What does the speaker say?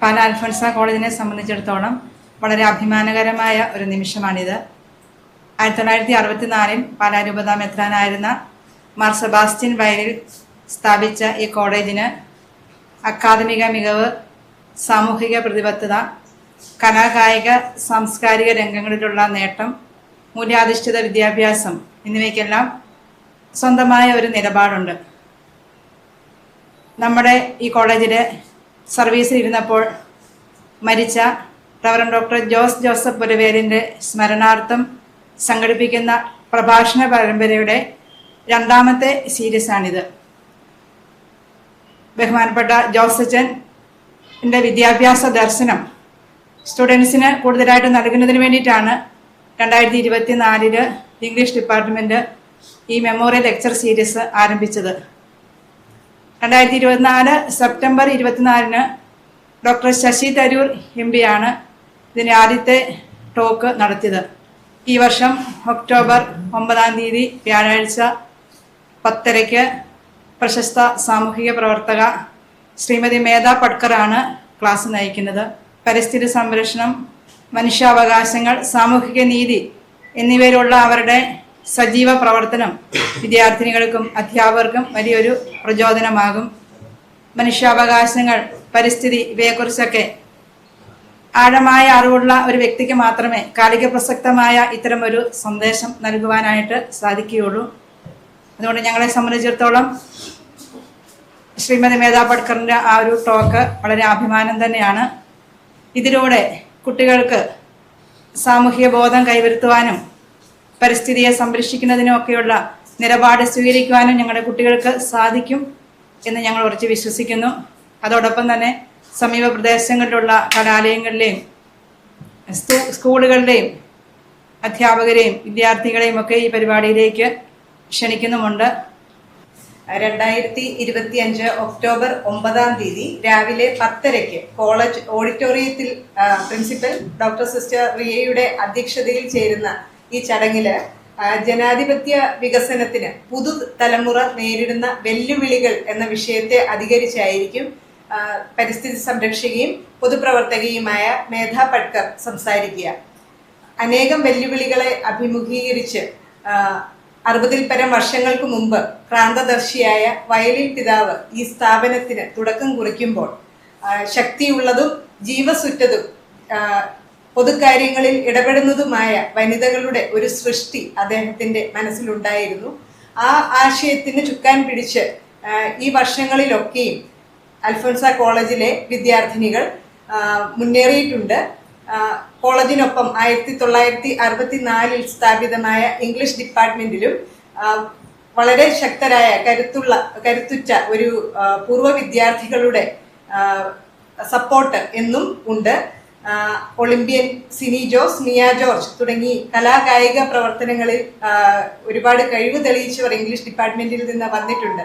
പാല അൽഫോൻസ കോളേജിനെ സംബന്ധിച്ചിടത്തോളം വളരെ അഭിമാനകരമായ ഒരു നിമിഷമാണിത്. ആയിരത്തി തൊള്ളായിരത്തി അറുപത്തിനാലിൽ പാലാ രൂപതാ മെത്രാനായിരുന്ന മാർ സെബാസ്റ്റ്യൻ വയലിൽ സ്ഥാപിച്ച ഈ കോളേജിന് അക്കാദമിക മികവ് സാമൂഹിക പ്രതിബദ്ധത കലാകായിക സാംസ്കാരിക രംഗങ്ങളിലുള്ള നേട്ടം മൂല്യാധിഷ്ഠിത വിദ്യാഭ്യാസം എന്നിവയ്ക്കെല്ലാം സ്വന്തമായ ഒരു നിലപാടുണ്ട്. നമ്മുടെ ഈ കോളേജിൽ സർവീസിൽ ഇരുന്നപ്പോൾ മരിച്ച റവറൻ ഡോക്ടർ ജോസ് ജോസഫ് പുരവേലിന്റെ സ്മരണാർത്ഥം സംഘടിപ്പിക്കുന്ന പ്രഭാഷണ പരമ്പരയുടെ രണ്ടാമത്തെ സീരീസാണിത്. ബഹുമാനപ്പെട്ട ജോസച്ചൻ എന്റെ വിദ്യാഭ്യാസ ദർശനം സ്റ്റുഡൻസിന് കൂടുതലായിട്ട് നൽകുന്നതിന് വേണ്ടിയിട്ടാണ് രണ്ടായിരത്തി ഇരുപത്തി നാലിൽ ഇംഗ്ലീഷ് ഡിപ്പാർട്ട്മെന്റ് ഈ മെമ്മോറിയൽ ലെക്ചർ സീരീസ് ആരംഭിച്ചത്. രണ്ടായിരത്തി ഇരുപത്തിനാല് സെപ്റ്റംബർ ഇരുപത്തിനാലിന് ഡോക്ടർ ശശി തരൂർ എം പിയാണ് ഇതിന്റെ ആദ്യത്തെ ടോക്ക് നടത്തിയത്. ഈ വർഷം ഒക്ടോബർ ഒമ്പതാം തീയതി വ്യാഴാഴ്ച പത്തരയ്ക്ക് പ്രശസ്ത സാമൂഹിക പ്രവർത്തക ശ്രീമതി മേധ പട്കറാണ് ക്ലാസ് നയിക്കുന്നത്. പരിസ്ഥിതി സംരക്ഷണം മനുഷ്യാവകാശങ്ങൾ സാമൂഹിക നീതി എന്നിവയിലുള്ള അവരുടെ സജീവ പ്രവർത്തനം വിദ്യാർത്ഥിനികൾക്കും അധ്യാപകർക്കും വലിയൊരു പ്രചോദനമാകും. മനുഷ്യാവകാശങ്ങൾ പരിസ്ഥിതി ഇവയെക്കുറിച്ചൊക്കെ ആഴമായ അറിവുള്ള ഒരു വ്യക്തിക്ക് മാത്രമേ കാലിക പ്രസക്തമായ ഇത്തരം ഒരു സന്ദേശം നൽകുവാനായിട്ട് സാധിക്കുകയുള്ളൂ. അതുകൊണ്ട് ഞങ്ങളെ സംബന്ധിച്ചിടത്തോളം ശ്രീമതി മേധാ പട്കറിന്റെ ആ ഒരു ടോക്ക് വളരെ അഭിമാനം തന്നെയാണ്. ഇതിലൂടെ കുട്ടികൾക്ക് സാമൂഹ്യ ബോധം കൈവരുത്തുവാനും പരിസ്ഥിതിയെ സംരക്ഷിക്കുന്നതിനുമൊക്കെയുള്ള നിലപാട് സ്വീകരിക്കുവാനും ഞങ്ങളുടെ കുട്ടികൾക്ക് സാധിക്കും എന്ന് ഞങ്ങൾ ഉറച്ച് വിശ്വസിക്കുന്നു. അതോടൊപ്പം തന്നെ സമീപ പ്രദേശങ്ങളിലുള്ള കലാലയങ്ങളിലെയും സ്കൂ- സ്കൂളുകളുടെയും അധ്യാപകരെയും വിദ്യാർത്ഥികളെയും ഒക്കെ ഈ പരിപാടിയിലേക്ക് ക്ഷണിക്കുന്നുമുണ്ട്. രണ്ടായിരത്തി ഇരുപത്തി അഞ്ച് ഒക്ടോബർ ഒമ്പതാം തീയതി രാവിലെ പത്തരയ്ക്ക് കോളേജ് ഓഡിറ്റോറിയത്തിൽ പ്രിൻസിപ്പൽ ഡോക്ടർ സിസ്റ്റർ റിയയുടെ അധ്യക്ഷതയിൽ ചേരുന്ന ഈ ചടങ്ങിൽ ജനാധിപത്യ വികസനത്തിന് പുതു തലമുറ നേരിടുന്ന വെല്ലുവിളികൾ എന്ന വിഷയത്തെ അധികരിച്ചായിരിക്കും പരിസ്ഥിതി സംരക്ഷകയും പൊതുപ്രവർത്തകയുമായ മേധാ പട്കർ സംസാരിക്കുക. അനേകം വെല്ലുവിളികളെ അഭിമുഖീകരിച്ച് അറുപതിൽ പരം വർഷങ്ങൾക്ക് മുമ്പ് ക്രാന്തദർശിയായ വയലിൻ പിതാവ് ഈ സ്ഥാപനത്തിന് തുടക്കം കുറിക്കുമ്പോൾ ശക്തിയുള്ളതും ജീവസുറ്റതും പൊതുകാര്യങ്ങളിൽ ഇടപെടുന്നതുമായ വനിതകളുടെ ഒരു സൃഷ്ടി അദ്ദേഹത്തിന്റെ മനസ്സിലുണ്ടായിരുന്നു. ആ ആശയത്തിന് ചുക്കാൻ പിടിച്ച് ഈ വർഷങ്ങളിലൊക്കെയും അൽഫോൻസ കോളേജിലെ വിദ്യാർത്ഥിനികൾ മുന്നേറിയിട്ടുണ്ട്. കോളേജിനൊപ്പം ആയിരത്തി തൊള്ളായിരത്തി അറുപത്തി നാലിൽ സ്ഥാപിതമായ ഇംഗ്ലീഷ് ഡിപ്പാർട്ട്മെന്റിലും വളരെ ശക്തരായ കരുത്തുള്ള കരുത്തുറ്റ ഒരു പൂർവ വിദ്യാർത്ഥികളുടെ സപ്പോർട്ട് എന്നും ഉണ്ട്. ഒളിമ്പ്യൻ സിനി ജോസ് മിയ ജോർജ് തുടങ്ങി കലാകായിക പ്രവർത്തനങ്ങളിൽ ഒരുപാട് കഴിവ് തെളിയിച്ചവർ ഇംഗ്ലീഷ് ഡിപ്പാർട്ട്മെന്റിൽ നിന്ന് വന്നിട്ടുണ്ട്.